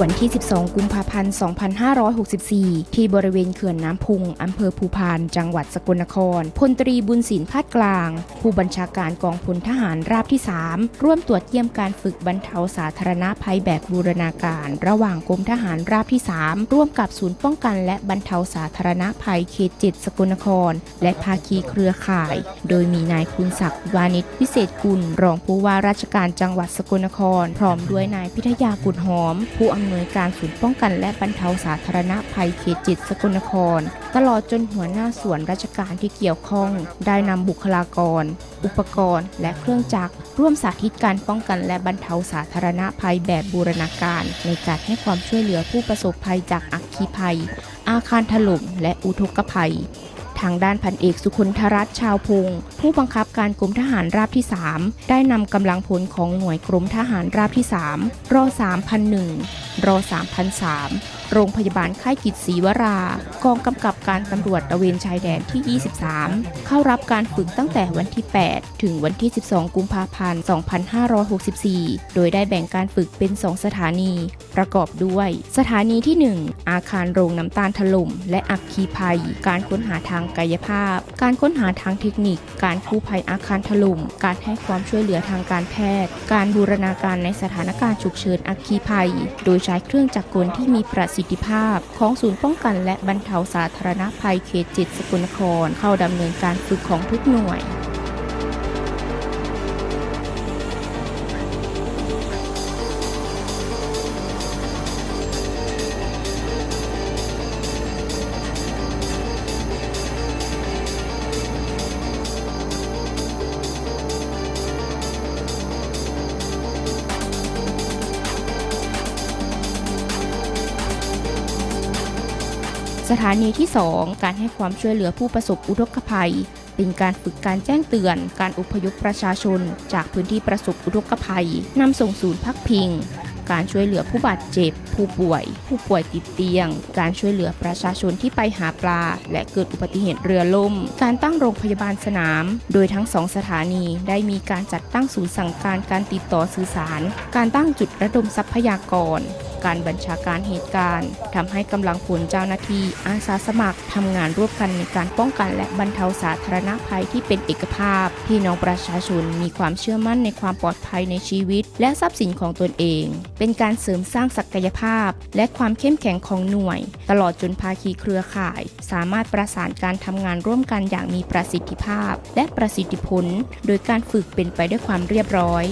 วันที่ 12 กุมภาพันธ์ 2564 ที่บริเวณเขื่อนน้ำพุง อำเภอภูพาน จังหวัดสกลนคร พลตรีบุญสินพาดกลาง ผู้บัญชาการกองพลทหารราบที่ 3 ร่วมตรวจเยี่ยมการฝึกบรรเทาสาธารณภัยแบบบูรณาการ ระหว่างกรมทหารราบที่ 3 ร่วมกับศูนย์ป้องกันและบรรเทาสาธารณภัยเขต7สกลนคร และภาคีเครือข่าย โดยมีนายคุณศักดิ์วานิชวิเศษกุล รองผู้ว่าราชการจังหวัดสกลนคร พร้อมด้วยนายพิทยากุลหอม ผู้อำนวยการศูนย์ป้องกันและบรรเทาสาธารณภัยเขตจิตสกลนคร ตลอดจนหัวหน้าส่วนราชการที่เกี่ยวข้อง ได้นำบุคลากร อุปกรณ์ และเครื่องจักร ร่วมสาธิตการป้องกันและบรรเทาสาธารณภัยแบบบูรณาการ ในการให้ความช่วยเหลือผู้ประสบภัยจากอัคคีภัย อาคารถล่มและอุทกภัย ทางด้านพันเอกสุคนธรัตน์ชาวพงศ์ผู้บังคับการกรมทหารราบที่ 3 ได้นำกำลังพลของหน่วยกรมทหารราบที่ 3รอ3001รอ3003 โรงพยาบาลค่ายกิจศรีวรา กองกำกับการตำรวจตะเวนชายแดนที่ 23 เข้ารับการฝึกตั้งแต่วันที่ 8 ถึงวันที่ 12 กุมภาพันธ์ 2564 โดยได้แบ่งการฝึกเป็น 2 สถานี ประกอบด้วย สถานีที่ 1 อาคารโรงน้ำตาลถล่ม และอัคคีภัย การค้นหาทางกายภาพ การค้นหาทางเทคนิค การกู้ภัยอาคารถล่ม การให้ความช่วยเหลือทางการแพทย์ การบูรณาการในสถานการณ์ฉุกเฉินอัคคีภัย โดยใช้เครื่องจักรกลที่มีประสิสิทธิภาพของศูนย์ป้องกันและบรรเทาสาธารณภัยเขตจิตสกลนคร เข้าดำเนินการฝึกของทุกหน่วย สถานีที่ 2 การให้ความช่วยเหลือผู้ประสบอุทกภัย เป็นการฝึกการแจ้งเตือน การอพยพประชาชน จากพื้นที่ประสบอุทกภัยนำส่งศูนย์พักพิง การช่วยเหลือผู้บาดเจ็บ ผู้ป่วย ผู้ป่วยติดเตียง การช่วยเหลือประชาชนที่ไปหาปลา และเกิดอุบัติเหตุเรือล่ม การตั้งโรงพยาบาลสนาม โดยทั้งสองสถานีได้มีการจัดตั้งศูนย์สั่งการการติดต่อสื่อสาร การตั้งจุดระดมทรัพยากร การบัญชาการเหตุการณ์ทำให้กำลังพลเจ้าหน้าที่อาสาสมัครทำงานร่วมกันในการป้องกันและบรรเทาสาธารณภัยที่เป็นเอกภาพ พี่น้องประชาชนมีความเชื่อมั่นในความปลอดภัยในชีวิต และทรัพย์สินของตนเอง เป็นการเสริมสร้างศักยภาพ และความเข้มแข็งของหน่วย ตลอดจนภาคีเครือข่าย สามารถประสานการทำงานร่วมกันอย่างมีประสิทธิภาพ และประสิทธิผล โดยการฝึกเป็นไปด้วยความเรียบร้อย